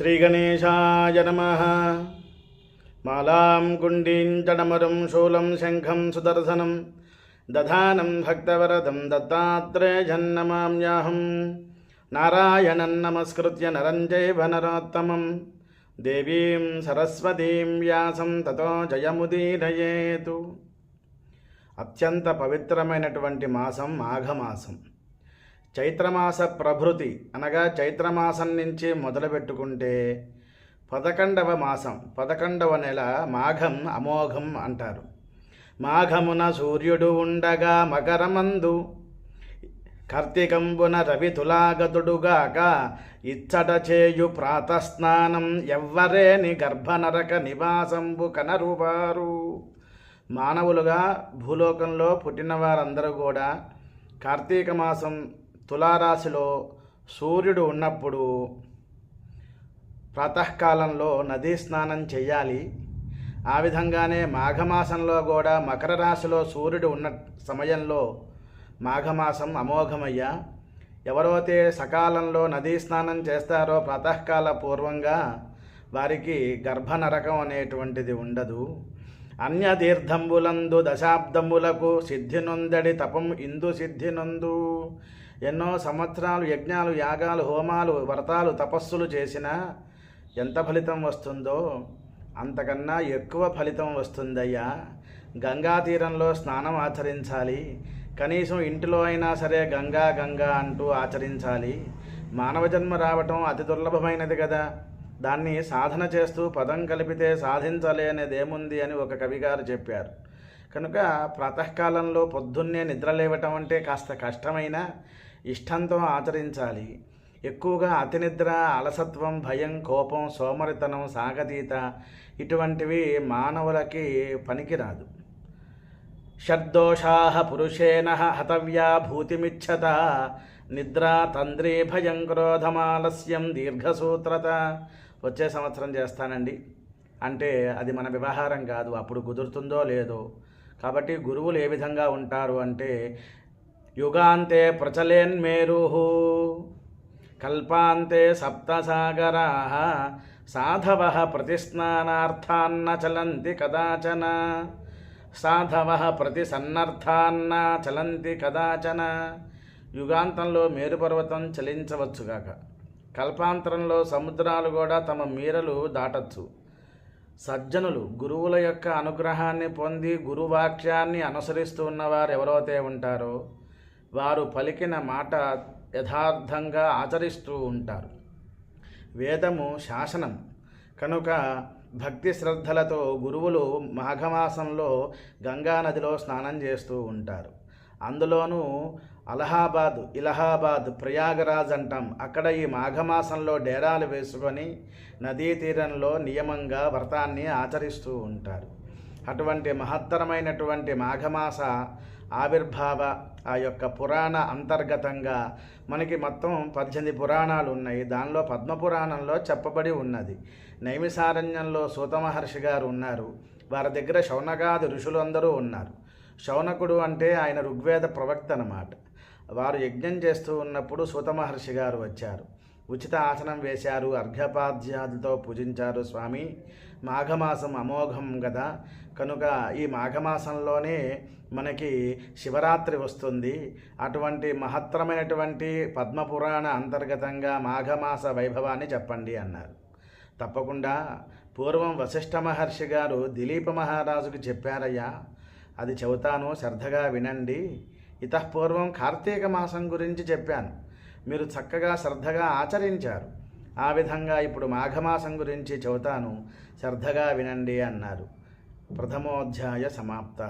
శ్రీగణేశాయ నమ మాలాం గుండీంచడమరం శూలం శంఖం సుదర్శనం దధానం భక్తవరదం దత్తాత్రేయన్నమామ్యాహం నారాయణం నమస్కృత్య నరం చైవ నరోత్తమం దేవీం సరస్వతీం వ్యాసం తతో జయముదీరయేతు అత్యంత పవిత్రమైనటువంటి మాసం మాఘమాసం చైత్రమాస ప్రభృతి అనగా చైత్రమాసం నుంచి మొదలుపెట్టుకుంటే పదకొండవ మాసం పదకొండవ నెల మాఘం అమోఘం అంటారు. మాఘమున సూర్యుడు ఉండగా మకరమందు కార్తీకంబున రవితులాగతుడుగాక ఇచ్చట చేయు ప్రాతస్నానం ఎవ్వరేని గర్భనరక నివాసంబు కనరువారు. మానవులుగా భూలోకంలో పుట్టిన వారందరూ కూడా కార్తీక మాసం తులారాశిలో సూర్యుడు ఉన్నప్పుడు ప్రాతకాలంలో నదీ స్నానం చేయాలి. ఆ విధంగానే మాఘమాసంలో కూడా మకర రాశిలో సూర్యుడు ఉన్న సమయంలో మాఘమాసం అమోఘమయ్యా. ఎవరైతే సకాలంలో నదీ స్నానం చేస్తారో ప్రాతకాల పూర్వంగా వారికి గర్భనరకం అనేటువంటిది ఉండదు. అన్యతీర్థంబులందు దశాబ్దములకు సిద్ధినొందడి తపం ఇందు సిద్ధినందు. ఎన్నో సంవత్సరాలు యజ్ఞాలు యాగాలు హోమాలు వ్రతాలు తపస్సులు చేసినా ఎంత ఫలితం వస్తుందో అంతకన్నా ఎక్కువ ఫలితం వస్తుందయ్యా. గంగా తీరంలో స్నానం ఆచరించాలి. కనీసం ఇంటిలో అయినా సరే గంగా గంగా అంటూ ఆచరించాలి. మానవ జన్మ రావటం అతి దుర్లభమైనది కదా. దాన్ని సాధన చేస్తూ పదం కలిపితే సాధించలేనిదేముంది అని ఒక కవిగారు చెప్పారు. కనుక ప్రాతకాలంలో పొద్దున్నే నిద్ర లేవటం అంటే కాస్త కష్టమైన ఇష్టంతో ఆచరించాలి. ఎక్కువగా అతినిద్ర అలసత్వం భయం కోపం సోమరితనం సాగతీత ఇటువంటివి మానవులకి పనికిరాదు. షడ్దోషా పురుషేణ హతవ్యా భూతిమిచ్చత నిద్ర తంద్రీ భయం క్రోధమాలస్యం దీర్ఘసూత్రత. వచ్చే సంవత్సరం చేస్తానండి. అంటే అది మన వ్యవహారం కాదు అప్పుడు కుదురుతుందో లేదో. కాబట్టి గురువులు ఏ విధంగా ఉంటారు అంటే యుగాంతే ప్రచలేన్మేరు కల్పాంతే సప్తసాగరా సాధవ ప్రతిస్నానార్థాన్న చలంతి కదాచన సాధవ ప్రతిసన్నర్థాన్న చలంతి కదాచన యుగాంతంలో మేరుపర్వతం చలించవచ్చుగాక కల్పాంతరంలో సముద్రాలు కూడా తమ మీరలు దాటచ్చు। సజ్జనులు గురువుల యొక్క అనుగ్రహాన్ని పొంది గురువాక్యాన్ని అనుసరిస్తూ ఉన్నవారు ఎవరైతే ఉంటారో వారు పలికిన మాట యథార్థంగా ఆచరిస్తూ ఉంటారు. వేదము శాసనం. కనుక భక్తి శ్రద్ధలతో గురువులు మాఘమాసంలో గంగానదిలో స్నానం చేస్తూ ఉంటారు. అందులోనూ అలహాబాద్ ఇలహాబాద్ ప్రయాగరాజ్ అంటాం. అక్కడ ఈ మాఘమాసంలో డేరాలు వేసుకొని నదీ తీరంలో నియమంగా వ్రతాన్ని ఆచరిస్తూ ఉంటారు. అటువంటి మహత్తరమైనటువంటి మాఘమాస ఆవిర్భావ ఆ యొక్క పురాణ అంతర్గతంగా మనకి మొత్తం పద్దెనిమిది పురాణాలు ఉన్నాయి. దానిలో పద్మపురాణంలో చెప్పబడి ఉన్నది. నైమిసారణ్యంలో సూత మహర్షి గారు ఉన్నారు. వారి దగ్గర శౌనకాది ఋషులు అందరూ ఉన్నారు. శౌనకుడు అంటే ఆయన ఋగ్వేద ప్రవక్త అన్నమాట. వారు యజ్ఞం చేస్తూ ఉన్నప్పుడు సూత మహర్షి గారు వచ్చారు. ఉచిత ఆసనం వేశారు అర్ఘ్యపాద్యాదులతో పూజించారు స్వామి. మాఘమాసం అమోఘం కదా కనుక ఈ మాఘమాసంలోనే మనకి శివరాత్రి వస్తుంది. అటువంటి మహత్తరమైనటువంటి పద్మపురాణ అంతర్గతంగా మాఘమాస వైభవాన్ని చెప్పండి అన్నారు. తప్పకుండా పూర్వం వశిష్ఠ మహర్షి గారు దిలీప మహారాజుకు చెప్పారయ్యా అది చెబుతాను శ్రద్ధగా వినండి. ఇతపూర్వం కార్తీక మాసం గురించి చెప్పాను. మీరు చక్కగా శ్రద్ధగా ఆచరించారు. ఆ విధంగా ఇప్పుడు మాఘమాసం గురించి చెబుతాను. శ్రద్ధగా వినండి అన్నారు. ప్రథమోధ్యాయ సమాప్త.